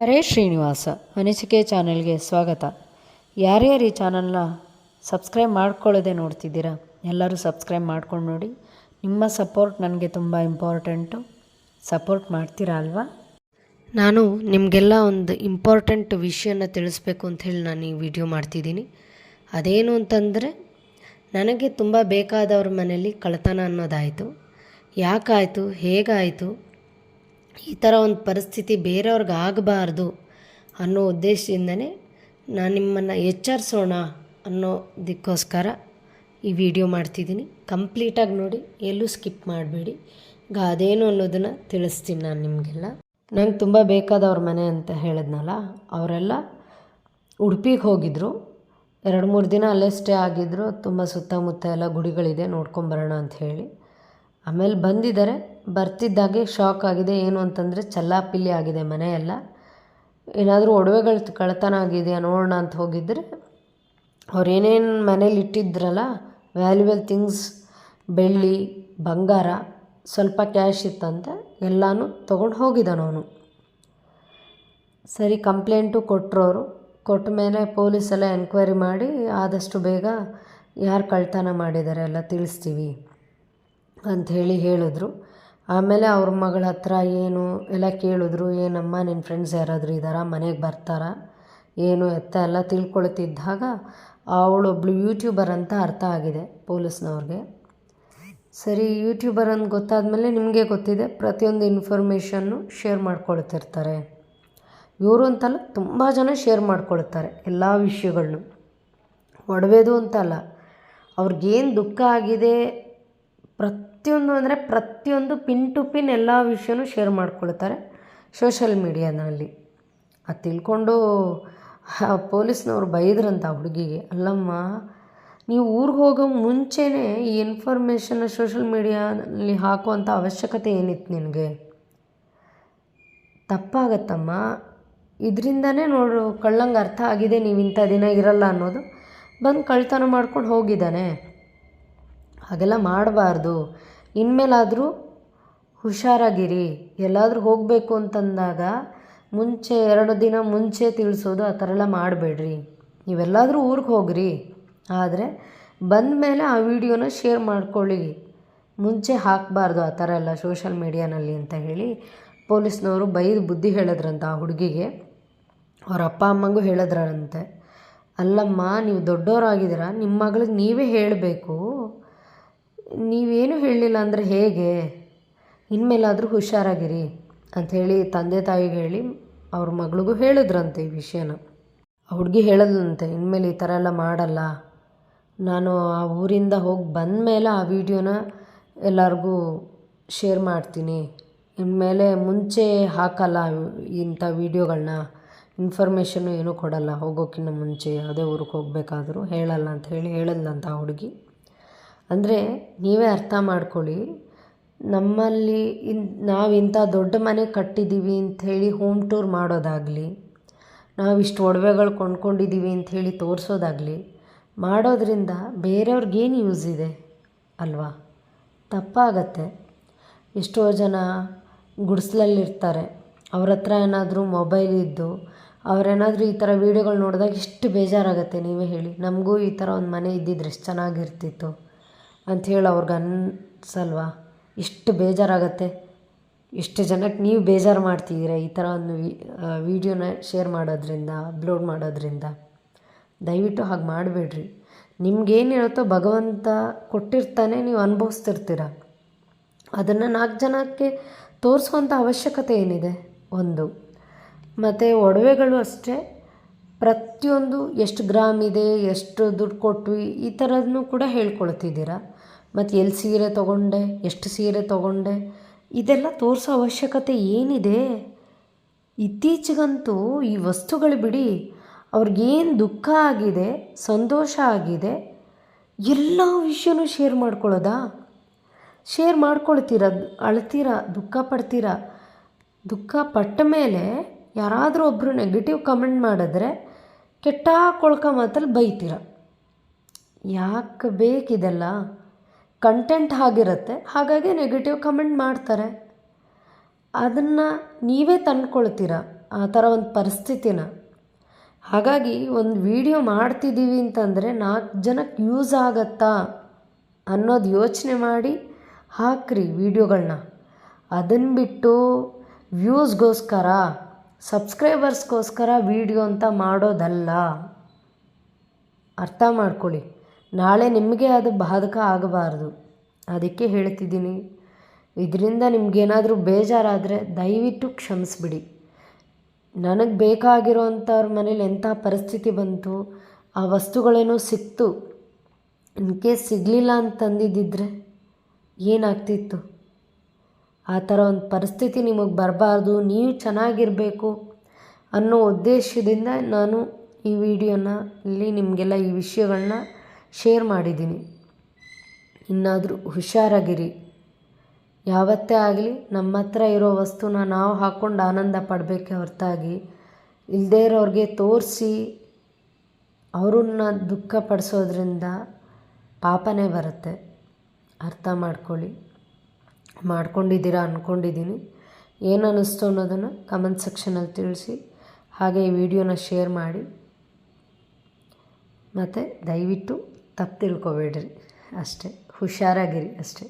ಹರೇ ಶ್ರೀನಿವಾಸ, ಅನಿಸಿಕೆ ಚಾನೆಲ್ಗೆ ಸ್ವಾಗತ. ಯಾರ್ಯಾರು ಈ ಚಾನಲ್ನ ಸಬ್ಸ್ಕ್ರೈಬ್ ಮಾಡ್ಕೊಳ್ಳೋದೇ ನೋಡ್ತಿದ್ದೀರಾ, ಎಲ್ಲರೂ ಸಬ್ಸ್ಕ್ರೈಬ್ ಮಾಡ್ಕೊಂಡು ನೋಡಿ. ನಿಮ್ಮ ಸಪೋರ್ಟ್ ನನಗೆ ತುಂಬ ಇಂಪಾರ್ಟೆಂಟು. ಸಪೋರ್ಟ್ ಮಾಡ್ತೀರಾ ಅಲ್ವಾ? ನಾನು ನಿಮಗೆಲ್ಲ ಒಂದು ಇಂಪಾರ್ಟೆಂಟ್ ವಿಷಯನ ತಿಳಿಸ್ಬೇಕು ಅಂತ ಹೇಳಿ ನಾನು ಈ ವಿಡಿಯೋ ಮಾಡ್ತಿದ್ದೀನಿ. ಅದೇನು ಅಂತಂದರೆ, ನನಗೆ ತುಂಬ ಬೇಕಾದವ್ರ ಮನೇಲಿ ಕಳತನ ಅನ್ನೋದಾಯಿತು. ಯಾಕಾಯಿತು, ಹೇಗಾಯಿತು ಈ ಥರ ಒಂದು ಪರಿಸ್ಥಿತಿ ಬೇರೆಯವ್ರಿಗೆ ಆಗಬಾರ್ದು ಅನ್ನೋ ಉದ್ದೇಶದಿಂದನೇ ನಾನು ನಿಮ್ಮನ್ನು ಎಚ್ಚರಿಸೋಣ ಅನ್ನೋದಕ್ಕೋಸ್ಕರ ಈ ವಿಡಿಯೋ ಮಾಡ್ತಿದ್ದೀನಿ. ಕಂಪ್ಲೀಟಾಗಿ ನೋಡಿ, ಎಲ್ಲೂ ಸ್ಕಿಪ್ ಮಾಡಬೇಡಿ. ಅದೇನು ಅನ್ನೋದನ್ನು ತಿಳಿಸ್ತೀನಿ ನಾನು ನಿಮಗೆಲ್ಲ. ನಂಗೆ ತುಂಬ ಬೇಕಾದವ್ರ ಮನೆ ಅಂತ ಹೇಳಿದ್ನಲ್ಲ, ಅವರೆಲ್ಲ ಉಡುಪಿಗೆ ಹೋಗಿದ್ದರು ಎರಡು ಮೂರು ದಿನ ಅಲ್ಲೇ ಸ್ಟೇ ಆಗಿದ್ದರು ತುಂಬ ಸುತ್ತಮುತ್ತ ಎಲ್ಲ ಗುಡಿಗಳಿದೆ ನೋಡ್ಕೊಂಬರೋಣ ಅಂತ ಹೇಳಿ. ಆಮೇಲೆ ಬಂದಿದ್ದಾರೆ. ಬರ್ತಿದ್ದಾಗೆ ಶಾಕ್ ಆಗಿದೆ. ಏನು ಅಂತಂದರೆ ಚಲ್ಲಾಪಿಲ್ಲಿ ಆಗಿದೆ ಮನೆಯೆಲ್ಲ. ಏನಾದರೂ ಒಡವೆಗಳು ಕಳ್ತನ ಆಗಿದೆಯಾ ನೋಡೋಣ ಅಂತ ಹೋಗಿದ್ದರೆ, ಅವ್ರು ಏನೇನು ಮನೇಲಿ ಇಟ್ಟಿದ್ರಲ್ಲ ವ್ಯಾಲ್ಯೂಬಲ್ ಥಿಂಗ್ಸ್ ಬೆಳ್ಳಿ, ಬಂಗಾರ, ಸ್ವಲ್ಪ ಕ್ಯಾಶ್ ಇತ್ತಂತೆ ಎಲ್ಲನೂ ತೊಗೊಂಡು ಹೋಗಿದ್ದಾನೆ ಅವನು. ಸರಿ ಕಂಪ್ಲೇಂಟು ಕೊಟ್ಟರು ಕೊಟ್ಟ ಮೇಲೆ ಪೊಲೀಸೆಲ್ಲ ಎನ್ಕ್ವೈರಿ ಮಾಡಿ ಆದಷ್ಟು ಬೇಗ ಯಾರು ಕಳ್ತನ ಮಾಡಿದ್ದಾರೆ ಎಲ್ಲ ತಿಳಿಸ್ತೀವಿ. ಅಂಥೇಳಿ ಹೇಳಿದ್ರು. ಆಮೇಲೆ ಅವ್ರ ಮಗಳ ಹತ್ರ ಏನು ಎಲ್ಲ ಕೇಳಿದ್ರು, ಏನಮ್ಮ ನಿನ್ನ ಫ್ರೆಂಡ್ಸ್ ಯಾರಾದರೂ ಇದ್ದಾರಾ ಮನೆಗೆ ಬರ್ತಾರಾ, ಏನು ಎತ್ತ ಎಲ್ಲ ತಿಳ್ಕೊಳ್ತಿದ್ದಾಗ ಅವಳೊಬ್ಳು ಯೂಟ್ಯೂಬರ್ ಅಂತ ಅರ್ಥ ಆಗಿದೆ ಪೊಲೀಸ್ನವ್ರಿಗೆ. ಸರಿ ಯೂಟ್ಯೂಬರ್ ಅಂತ ಗೊತ್ತಾದಮೇಲೆ ನಿಮಗೆ ಗೊತ್ತಿದೆ, ಪ್ರತಿಯೊಂದು ಇನ್ಫಾರ್ಮೇಷನ್ನು ಶೇರ್ ಮಾಡ್ಕೊಳ್ತಿರ್ತಾರೆ. ಇವರು ಅಂತಲ್ಲ ತುಂಬ ಜನ ಶೇರ್ ಮಾಡ್ಕೊಳ್ತಾರೆ ಎಲ್ಲ ವಿಷಯಗಳನ್ನು ಒಡವೆದು ಅಂತಲ್ಲ. ಅವ್ರಿಗೇನು ದುಃಖ ಆಗಿದೆ ಪ್ರತಿಯೊಂದು ಅಂದರೆ ಪ್ರತಿಯೊಂದು ಪಿನ್ ಟು ಪಿನ್ ಎಲ್ಲ ವಿಷಯನೂ ಶೇರ್ ಮಾಡ್ಕೊಳ್ತಾರೆ ಸೋಷಲ್ ಮೀಡಿಯಾದಲ್ಲಿ ಅದು ತಿಳ್ಕೊಂಡು ಪೊಲೀಸ್ನವ್ರು ಬೈದ್ರಂತ ಹುಡುಗಿಗೆ, ಅಲ್ಲಮ್ಮ, ನೀವು ಊರಿಗೆ ಹೋಗೋ ಮುಂಚೆನೇ ಈ ಇನ್ಫಾರ್ಮೇಷನ್ನ ಸೋಷಲ್ ಮೀಡಿಯಾದಲ್ಲಿ ಹಾಕುವಂಥ ಅವಶ್ಯಕತೆ ಏನಿತ್ತು ನಿನಗೆ? ತಪ್ಪಾಗತ್ತಮ್ಮ. ಇದರಿಂದನೇ ನೋಡು, ಕಳ್ಳಂಗೆ ಅರ್ಥ ಆಗಿದೆ, ನೀವು ಇಂಥ ದಿನ ಇರಲ್ಲ ಅನ್ನೋದು. ಬಂದು ಕಳ್ತನ ಮಾಡ್ಕೊಂಡು ಹೋಗಿದ್ದಾನೆ. ಹಾಗೆಲ್ಲ ಮಾಡಬಾರ್ದು. ಇನ್ಮೇಲಾದರೂ ಹುಷಾರಾಗಿರಿ. ಎಲ್ಲಾದರೂ ಹೋಗಬೇಕು ಅಂತಂದಾಗ ಮುಂಚೆ ಎರಡು ದಿನ ಮುಂಚೆ ತಿಳಿಸೋದು ಆ ಥರ ಎಲ್ಲ ಮಾಡಬೇಡ್ರಿ. ನೀವೆಲ್ಲಾದರೂ ಊರಿಗೆ ಹೋಗ್ರಿ. ಆದರೆ ಬಂದ ಮೇಲೆ ಆ ವಿಡಿಯೋನ ಶೇರ್ ಮಾಡ್ಕೊಳ್ಳಿ. ಮುಂಚೆ ಹಾಕಬಾರ್ದು ಆ ಥರ ಎಲ್ಲ ಸೋಷಲ್ ಮೀಡಿಯಾನಲ್ಲಿ ಅಂತ ಹೇಳಿ ಪೊಲೀಸ್ನವರು ಬೈದು ಬುದ್ಧಿ ಹೇಳಿದ್ರಂತ ಆ ಹುಡುಗಿಗೆ. ಅವ್ರ ಅಪ್ಪ ಅಮ್ಮಂಗೂ ಹೇಳಿದ್ರಂತೆ. ಅಲ್ಲಮ್ಮ, ನೀವು ದೊಡ್ಡವರಾಗಿದ್ದೀರಾ ನಿಮ್ಮ ಮಗಳಿಗೆ ನೀವೇ ಹೇಳಬೇಕು. ನೀವೇನು ಹೇಳಲಿಲ್ಲ ಅಂದರೆ ಹೇಗೆ? ಇನ್ಮೇಲಾದರೂ ಹುಷಾರಾಗಿರಿ ಅಂಥೇಳಿ ತಂದೆ ತಾಯಿಗೆ ಹೇಳಿ ಅವ್ರ ಮಗಳಿಗೂ ಹೇಳಿದ್ರಂತೆ ಈ ವಿಷಯನ. ಆ ಹುಡುಗಿ ಹೇಳದ್ಲಂತೆ, ಇನ್ಮೇಲೆ ಈ ಥರ ಎಲ್ಲ ಮಾಡಲ್ಲ. ನಾನು ಆ ಊರಿಂದ ಹೋಗಿ ಬಂದ ಮೇಲೆ ಆ ವಿಡಿಯೋನ ಎಲ್ಲರಿಗೂ ಶೇರ್ ಮಾಡ್ತೀನಿ. ಇನ್ಮೇಲೆ ಮುಂಚೆ ಹಾಕಲ್ಲ ಇಂಥ ವೀಡಿಯೋಗಳನ್ನ ಇನ್ಫಾರ್ಮೇಷನ್ನು ಏನೂ ಕೊಡಲ್ಲ ಹೋಗೋಕ್ಕಿಂತ ಮುಂಚೆ ಯಾವುದೇ ಊರಿಗೆ ಹೋಗಬೇಕಾದ್ರೂ ಹೇಳಲ್ಲ ಅಂತ ಹೇಳಿ ಹೇಳಲ್ಲಂತ ಆ ಹುಡುಗಿ. ಅಂದರೆ ನೀವೇ ಅರ್ಥ ಮಾಡ್ಕೊಳ್ಳಿ. ನಮ್ಮಲ್ಲಿ ಇನ್, ನಾವು ಇಂಥ ದೊಡ್ಡ ಮನೆ ಕಟ್ಟಿದ್ದೀವಿ ಅಂಥೇಳಿ ಹೋಮ್ ಟೂರ್ ಮಾಡೋದಾಗಲಿ ಇಷ್ಟು ಒಡವೆಗಳು ಕೊಂಡ್ಕೊಂಡಿದ್ದೀವಿ ಅಂಥೇಳಿ ತೋರಿಸೋದಾಗಲಿ, ಮಾಡೋದ್ರಿಂದ ಬೇರೆಯವ್ರಿಗೇನು ಯೂಸ್ ಇದೆ ಅಲ್ವಾ? ತಪ್ಪಾಗತ್ತೆ. ಎಷ್ಟೋ ಜನ ಗುಡಿಸ್ಲಲ್ಲಿರ್ತಾರೆ. ಅವ್ರ ಹತ್ರ ಏನಾದರೂ ಮೊಬೈಲ್ ಇದ್ದು ಅವರೇನಾದರೂ ಈ ಥರ ವೀಡಿಯೋಗಳು ನೋಡಿದಾಗ ಎಷ್ಟು ಬೇಜಾರಾಗುತ್ತೆ ನೀವೇ ಹೇಳಿ. ನಮಗೂ ಈ ಥರ ಒಂದು ಮನೆ ಇದ್ದಿದ್ರೆ ಎಷ್ಟು ಚೆನ್ನಾಗಿರ್ತಿತ್ತು. ಅಂಥೇಳಿ ಅವ್ರಿಗೆ ಅನ್ಸಲ್ವಾ? ಎಷ್ಟು ಬೇಜಾರಾಗತ್ತೆ. ಎಷ್ಟು ಜನಕ್ಕೆ ನೀವು ಬೇಜಾರು ಮಾಡ್ತಿದ್ದೀರ ಈ ಥರ ಒಂದು ವಿಡಿಯೋನ ಶೇರ್ ಮಾಡೋದ್ರಿಂದ, ಅಪ್ಲೋಡ್ ಮಾಡೋದ್ರಿಂದ. ದಯವಿಟ್ಟು ಹಾಗೆ ಮಾಡಬೇಡ್ರಿ. ನಿಮ್ಗೇನು ಹೇಳುತ್ತೋ ಭಗವಂತ ಕೊಟ್ಟಿರ್ತಾನೆ ನೀವು ಅನುಭವಿಸ್ತಿರ್ತೀರ. ಅದನ್ನು ನಾಲ್ಕು ಜನಕ್ಕೆ ತೋರಿಸುವಂಥ ಅವಶ್ಯಕತೆ ಏನಿದೆ? ಒಂದು. ಮತ್ತು ಒಡವೆಗಳು ಅಷ್ಟೇ. ಪ್ರತಿಯೊಂದು ಎಷ್ಟು ಗ್ರಾಮ್ ಇದೆ, ಎಷ್ಟು ದುಡ್ಡು ಕೊಟ್ವಿ, ಈ ಥರದನ್ನು ಕೂಡ ಹೇಳ್ಕೊಳ್ತಿದ್ದೀರ? ಮತ್ತು ಎಲ್ಲಿ ಸೀರೆ ತೊಗೊಂಡೆ, ಎಷ್ಟು ಸೀರೆ ತೊಗೊಂಡೆ, ಇದೆಲ್ಲ ತೋರಿಸೋ ಅವಶ್ಯಕತೆ ಏನಿದೆ? ಇತ್ತೀಚೆಗಂತೂ ಈ ವಸ್ತುಗಳು ಬಿಡಿ, ಅವ್ರಿಗೇನು ದುಃಖ ಆಗಿದೆ, ಸಂತೋಷ ಆಗಿದೆ, ಎಲ್ಲ ವಿಷಯನೂ ಶೇರ್ ಮಾಡ್ಕೊಳ್ಳೋದಾ? ಶೇರ್ ಮಾಡ್ಕೊಳ್ತೀರ, ಅಳ್ತೀರ, ದುಃಖ ಪಡ್ತೀರ? ದುಃಖ ಪಟ್ಟ ಮೇಲೆ ಯಾರಾದರೂ ಒಬ್ಬರು ನೆಗೆಟಿವ್ ಕಮೆಂಟ್ ಮಾಡಿದ್ರೆ ಕೆಟ್ಟ ಕೊಳ್ಕ ಮಾತಲ್ಲಿ ಬೈತೀರ. ಯಾಕೆ ಬೇಕಿದೆಲ್ಲ? ಕಂಟೆಂಟ್ ಆಗಿರುತ್ತೆ, ಹಾಗಾಗಿ ನೆಗೆಟಿವ್ ಕಮೆಂಟ್ ಮಾಡ್ತಾರೆ. ಅದನ್ನು ನೀವೇ ತಂದ್ಕೊಳ್ತೀರ, ಆ ಥರ ಒಂದು ಪರಿಸ್ಥಿತಿನ. ಹಾಗಾಗಿ ಒಂದು ವಿಡಿಯೋ ಮಾಡ್ತಿದ್ದೀವಿ ಅಂತಂದರೆ ನಾಲ್ಕು ಜನಕ್ಕೆ ಯೂಸ್ ಆಗತ್ತಾ ಅನ್ನೋದು ಯೋಚನೆ ಮಾಡಿ ಹಾಕ್ರಿ ವೀಡಿಯೋಗಳನ್ನ ಅದನ್ನು ಬಿಟ್ಟು ವ್ಯೂಸ್ಗೋಸ್ಕರ ಸಬ್ಸ್ಕ್ರೈಬರ್ಸ್ಗೋಸ್ಕರ ವೀಡಿಯೋ ಅಂತ ಮಾಡೋದಲ್ಲ. ಅರ್ಥ ಮಾಡ್ಕೊಳ್ಳಿ. ನಾಳೆ ನಿಮಗೆ ಅದು ಬಾಧಕ ಆಗಬಾರ್ದು. ಅದಕ್ಕೆ ಹೇಳ್ತಿದ್ದೀನಿ. ಇದರಿಂದ ನಿಮಗೇನಾದರೂ ಬೇಜಾರಾದರೆ ದಯವಿಟ್ಟು ಕ್ಷಮಿಸ್ಬಿಡಿ. ನನಗೆ ಬೇಕಾಗಿರೋಂಥವ್ರ ಮನೇಲಿ ಎಂಥ ಪರಿಸ್ಥಿತಿ ಬಂತು, ಆ ವಸ್ತುಗಳೇನೋ ಸಿಕ್ತು. ಇನ್ ಕೇಸ್ ಸಿಗಲಿಲ್ಲ ಅಂತಂದಿದ್ದಿದ್ರೆ ಏನಾಗ್ತಿತ್ತು? ಆ ಥರ ಒಂದು ಪರಿಸ್ಥಿತಿ ನಿಮಗೆ ಬರಬಾರ್ದು, ನೀವು ಚೆನ್ನಾಗಿರಬೇಕು ಅನ್ನೋ ಉದ್ದೇಶದಿಂದ ನಾನು ಈ ವಿಡಿಯೋನ ಇಲ್ಲಿ ನಿಮಗೆಲ್ಲ ಈ ವಿಷಯಗಳನ್ನ ಶೇರ್ ಮಾಡಿದ್ದೀನಿ. ಇನ್ನಾದರೂ ಹುಷಾರಾಗಿರಿ. ಯಾವತ್ತೇ ಆಗಲಿ ನಮ್ಮ ಹತ್ರ ಇರೋ ವಸ್ತುನ ನಾವು ಹಾಕ್ಕೊಂಡು ಆನಂದ ಪಡಬೇಕೆ ಹೊರತಾಗಿ ಇಲ್ಲದೇ ಇರೋರಿಗೆ ತೋರಿಸಿ ಅವ್ರನ್ನ ದುಃಖ ಪಡಿಸೋದ್ರಿಂದ ಪಾಪನೇ ಬರುತ್ತೆ. ಅರ್ಥ ಮಾಡ್ಕೊಳ್ಳಿ. ಮಾಡ್ಕೊಂಡಿದ್ದೀರಾ ಅಂದ್ಕೊಂಡಿದ್ದೀನಿ ಏನು ಅನ್ನಿಸ್ತು ಅನ್ನೋದನ್ನು ಕಮೆಂಟ್ ಸೆಕ್ಷನಲ್ಲಿ ತಿಳಿಸಿ. ಹಾಗೆ ಈ ವಿಡಿಯೋನ ಶೇರ್ ಮಾಡಿ. ಮತ್ತು ದಯವಿಟ್ಟು ತಪ್ಪು ತಿಳ್ಕೊಬೇಡ್ರಿ ಅಷ್ಟೇ. ಹುಷಾರಾಗಿರಿ ಅಷ್ಟೇ.